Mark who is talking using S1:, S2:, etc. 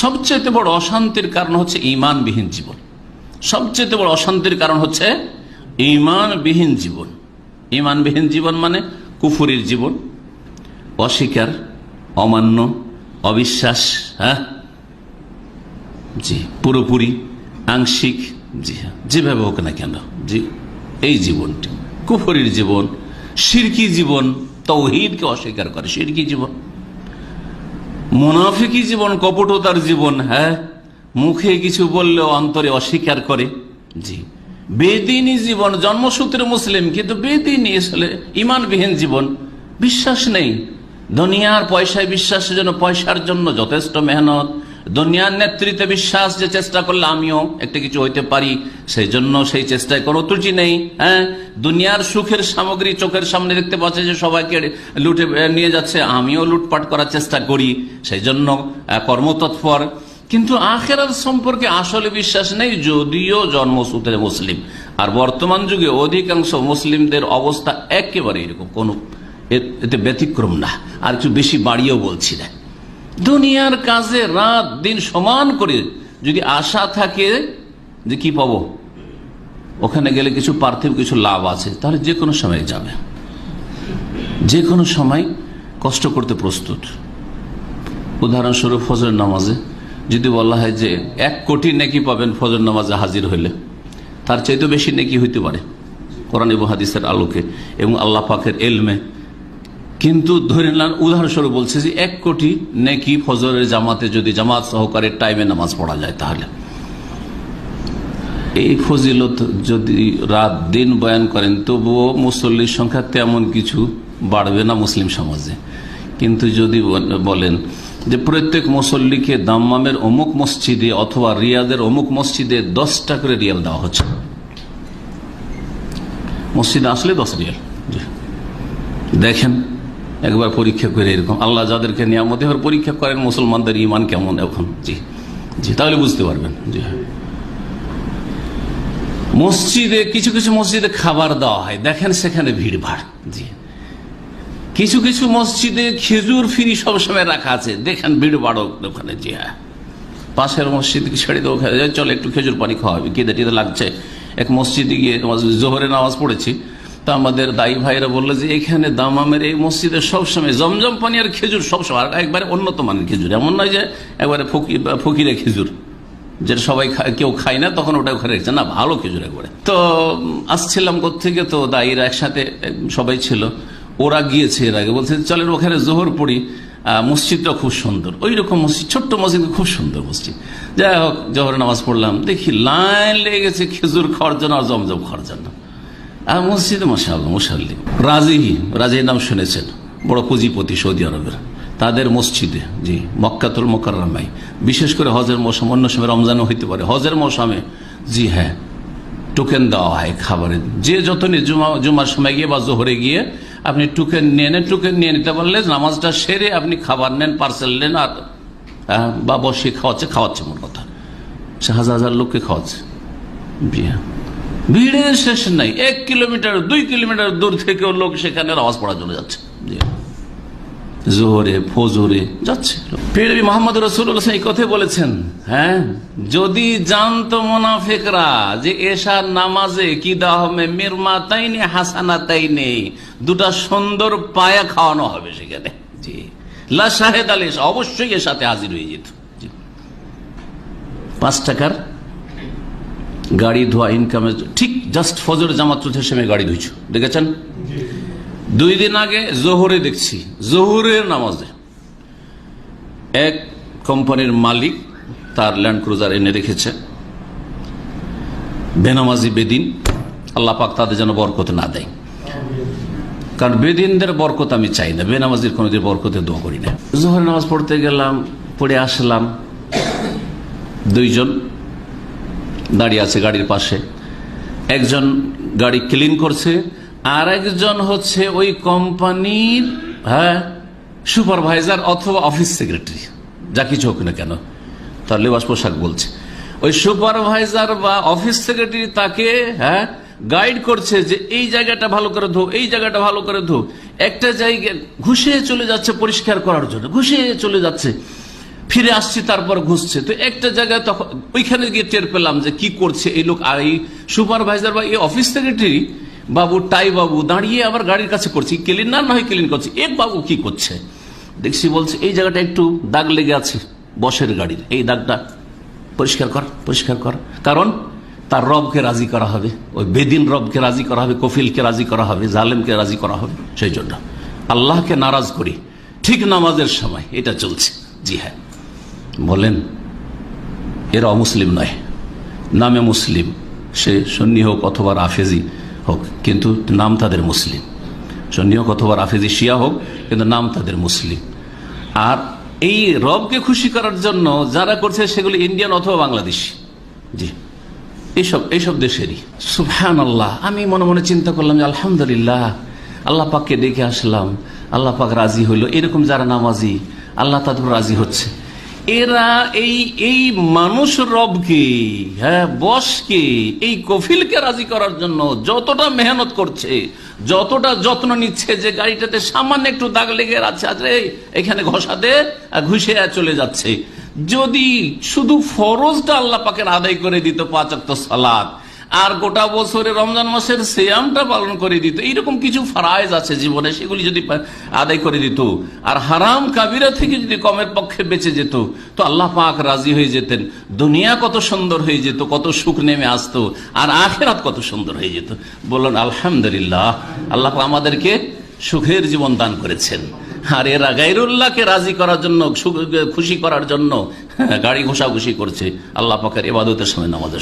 S1: সবচেয়ে বড় অশান্তির কারণ হচ্ছে ইমানবিহীন জীবন। সবচেয়ে বড় অশান্তির কারণ হচ্ছে ইমানবিহীন জীবন। ইমানবিহীন জীবন মানে কুফুরির জীবন। অস্বীকার, অমান্য, অবিশ্বাস হ্যাঁ? জি, পুরোপুরি আংশিক, জি হ্যাঁ যেভাবে হোক না কেন, জি, এই জীবনটি। কুফরির জীবন, সিরকি জীবন, তৌহিদকে অস্বীকার করে, সিরকি জীবন। মুনাফিকি জীবন, কপটতার জীবন হ্যাঁ? মুখে কিছু বললেও অন্তরে অস্বীকার করে। জি। বেদিনী জীবন, জন্মসূত্রে মুসলিম, কিন্তু বেদিনী আসলে ইমানবিহীন জীবন। বিশ্বাস নেই। দুনিয়ার পয়সায় বিশ্বাসের জন্য পয়সার জন্য যথেষ্ট মেহনত। দুনিয়ার নেতৃত্বে বিশ্বাস যে চেষ্টা করলে আমিও একটা কিছু হইতে পারি সেই জন্য সেই চেষ্টায় কোনো ত্রুটি নেই হ্যাঁ? দুনিয়ার সুখের সামগ্রী চোখের সামনে দেখতে পাচ্ছে যে সবাইকে লুটে নিয়ে যাচ্ছে, আমিও লুটপাট করার চেষ্টা করি সেই জন্য কর্মতৎপর। কিন্তু আখেরাত সম্পর্কে আসলে বিশ্বাস নেই, যদিও জন্মসূত্রে মুসলিম। আর বর্তমান যুগে অধিকাংশ মুসলিমদের অবস্থা একেবারে এরকম, কোনো এতে ব্যতিক্রম না। আর একটু বেশি বাড়িয়েও বলছি না। দুনিয়ার কাজে রাত দিন সমান করে যদি আশা থাকে যে কি পাবো? ওখানে গেলে কিছু পার্থিব, কিছু লাভ আছে। তাহলে যে কোনো সময় যাবে। যে কোনো সময় কষ্ট করতে প্রস্তুত। উদাহরণস্বরূপ ফজর নামাজে যদি বলা হয় যে এক কোটি নেকি পাবেন ফজর নামাজে হাজির হইলে, তার চাইতে বেশি নেকি হইতে পারে। কোরআন এবং হাদিসের আলোকে এবং আল্লাহ পাকের এলমে কিন্তু ধরে নেন, উদাহরণস্বরূপ বলছে যে এক কোটি নেকি ফজরের জামাতে যদি জামাত সহকারে টাইমে নামাজ পড়া যায় তাহলে। এই ফজিলত যদি রাত দিন বয়ান করেন, তবুও মুসল্লির সংখ্যা তেমন কিছু বাড়বে না মুসলিম সমাজে। কিন্তু যদি বলেন যে প্রত্যেক মুসল্লিকে দাম্মামের অমুক মসজিদে অথবা রিয়াদের অমুক মসজিদে দশটা করে রিয়াল দেওয়া হচ্ছে। মসজিদে আসলে দশ রিয়াল। দেখেন একবার পরীক্ষা করে এরকম। আল্লাহ যাদেরকে নিয়ামতে এবার পরীক্ষা করেন, মুসলমানদের ইমান কেমন এখন? জি জি, তাহলে বুঝতে পারবেন। জি। মসজিদে, কিছু কিছু মসজিদে খাবার দেওয়া হয়। দেখেন সেখানে ভিড় ভাড় জি। কিছু কিছু মসজিদে খেজুর ফিরি সবসময় রাখা আছে। দেখেন ভিড় বাড়ো ওখানে, জি হ্যাঁ। পাশের মসজিদকে ছেড়ে দেবো? চলো, একটু খেজুর পানি খাওয়াবি কেঁদে টিদে লাগছে। এক মসজিদে গিয়ে জোহরে নামাজ পড়েছি। তা আমাদের দায়ী ভাইরা বলল যে, এখানে দামামের এই মসজিদে সবসময় জমজম পানি আর খেজুর, সবসময়। আর একবারে উন্নত মানের খেজুর। এমন নয় যে একবারে ফকির খেজুর, যেটা সবাই কেউ খায় না, তখন ওটা ওখানে রেখেছে। না, ভালো খেজুর একবারে। তো, আসছিলাম থেকে তো দায়ীরা একসাথে, সবাই ছিল। ওরা গিয়েছে এর আগে। বলছে, চলেন ওখানে জোহর পড়ি। মসজিদটা খুব সুন্দর। ওই রকম মসজিদ, ছোট্ট মসজিদ, খুব সুন্দর মসজিদ। যাই হোক জোহর নামাজ পড়লাম। দেখি লাইন লেগেছে গেছে, খেজুর খাওয়ার জন্য আর জমজম খাওয়ার জন্য। মসজিদে মশাল্লাহ মুসাল্লি রাজি, রাজির নাম শুনেছেন বড় পুঁজিপতি সৌদি আরবের। তাদের মসজিদে, জি, মক্কাতুল মোকাররামাই বিশেষ করে হজের মৌসুম, অন্য সময় রমজানও হইতে পারে। হজের মৌসুমে, জি হ্যাঁ টোকেন দেওয়া হয় খাবারের যে যত জুমা, জুমার সময় গিয়ে বা জোহরে গিয়ে আপনি টোকেন নিয়ে নেন টোকেন নিয়ে নিতে পারলে নামাজটা সেরে আপনি খাবার নেন পার্সেল নেন আর বা বসে খাওয়াচ্ছে খাওয়াচ্ছে মোট কথা। সে হাজার হাজার লোককে খাওয়াচ্ছে। ভিড়ের শেষ নাই। এক কিলোমিটার, দুই কিলোমিটার দূর থেকেও লোক সেখানে আওয়াজ পড়ার জন্য যাচ্ছে। জোহরে, ফজরে যাচ্ছে। পীরবি মোহাম্মদ রসুল্লাহ এই কথাই বলেছেন হ্যাঁ যদি জানতো মোনাফেকরা যে এশার নামাজে কি হবে মিরমা তাই নেই হাসানা তাই নেই দুটা সুন্দর পায়া খাওয়ানো হবে সেখানে। জি। লা আলী অবশ্যই এর সাথে হাজির হয়ে যেত। পাঁচ টাকার গাড়ি ধোয়া ইনকামের ঠিক জাস্ট ফজর জামাত চলছে সময় গাড়ি ধুইছো। দেখেছেন? দুই দিন আগে জোহরে দেখছি। জোহরের নামাজে এক কোম্পানির মালিক তার ল্যান্ড ক্রুজার এনে রেখেছে। বেনামাজি বেদিন। আল্লাহ পাক তাদের যেন বরকত না দেয়। কারণ বেদিনদের বরকত আমি চাই না। বেনামাজির কোনোদিন বরকতে দোয়া করি না। জোহরের নামাজ পড়তে গেলাম, পড়ে আসলাম। দুইজন দাঁড়িয়ে আছে গাড়ির পাশে। একজন গাড়ি ক্লিন করছে আর একজন হচ্ছে ওই কোম্পানির হ্যাঁ সুপারভাইজার অথবা অফিস সেক্রেটারি যা কিছু হোক না কেন, তার লেবাস পোশাক বলছে। ওই সুপারভাইজার বা অফিস সেক্রেটারি তাকে হ্যাঁ গাইড করছে যে এই জায়গাটা ভালো করে ধো, এই জায়গাটা ভালো করে ধো। একটা জায়গা ঘুষে চলে যাচ্ছে পরিষ্কার করার জন্য ঘুষে চলে যাচ্ছে। ফিরে আসছি, তারপর ঘুষছে। তো একটা জায়গায় তখন ওইখানে গিয়ে টের পেলাম যে কি করছে এই লোক। আর এই সুপারভাইজার বা এই অফিস সেক্রেটারি, বাবু, টাই বাবু, দাঁড়িয়ে আবার গাড়ির কাছে করছে। ক্লিন না নয় ক্লিন করছে। এক বাবু কি করছে? দেখছি বলছে, এই জায়গাটা একটু দাগ লেগে আছে, বসের গাড়ির। এই দাগটা পরিষ্কার কর পরিষ্কার কর। কারণ তার রবকে রাজি করা হবে। ওই বেদিন রবকে রাজি করা হবে, কফিলকে রাজি করা হবে, জালেমকে রাজি করা হবে, সেই জন্য। আল্লাহকে নারাজ করি। ঠিক নামাজের সময় এটা চলছে। জি হ্যাঁ। বলেন, এরা অমুসলিম নয়। নামে মুসলিম, সে সন্নি হোক অথবা রাফেজি হোক, কিন্তু নাম তাদের মুসলিম। সন্নি হোক অথবা রাফেজি, শিয়া হোক, কিন্তু নাম তাদের মুসলিম। আর এই রবকে খুশি করার জন্য যারা করছে সেগুলি ইন্ডিয়ান অথবা বাংলাদেশি। জি, এইসব এইসব দেশেরই। সুফহান আল্লাহ আমি মনে মনে চিন্তা করলাম যে আলহামদুলিল্লাহ, আল্লাহ পাককে ডেকে আসলাম, আল্লাহ পাক রাজি হইল। এরকম যারা নামাজি, আল্লাহ তাদের রাজি হচ্ছে। এরা এই এই মানুষ রবকে হ্যাঁ বসকে এই কফিলকে রাজি করার জন্য যতটা মেহনত করছে, যতটা যত্ন নিচ্ছে যে গাড়িটাতে সামান্য একটু দাগ লেগে আছে আছে এখানে ঘষাতে ঘুষে চলে যাচ্ছে। যদি শুধু ফরজটা আল্লাহ পাকের আদায় করে দিত পাঁচাত্তর সালাদ আর গোটা বছরে রমজান মাসের সেয়ামটা পালন করে দিত। এইরকম কিছু ফারাইজ আছে জীবনে, সেগুলি যদি আদায় করে দিত। আর হারাম কাবিরা থেকে যদি কমের পক্ষে বেঁচে যেত, তো আল্লাহ পাক রাজি হয়ে যেতেন। দুনিয়া কত সুন্দর হয়ে যেত, কত সুখ নেমে আসতো, আর আখেরাত কত সুন্দর হয়ে যেত। বলুন, আলহামদুলিল্লাহ, আল্লাহ আমাদেরকে সুখের জীবন দান করেছেন। আর এরা গাইরুল্লাহকে রাজি করার জন্য খুশি করার জন্য, গাড়ি ঘোষাঘুষি করছে। আল্লাহ পাকের এবাদতের সময় নামাজের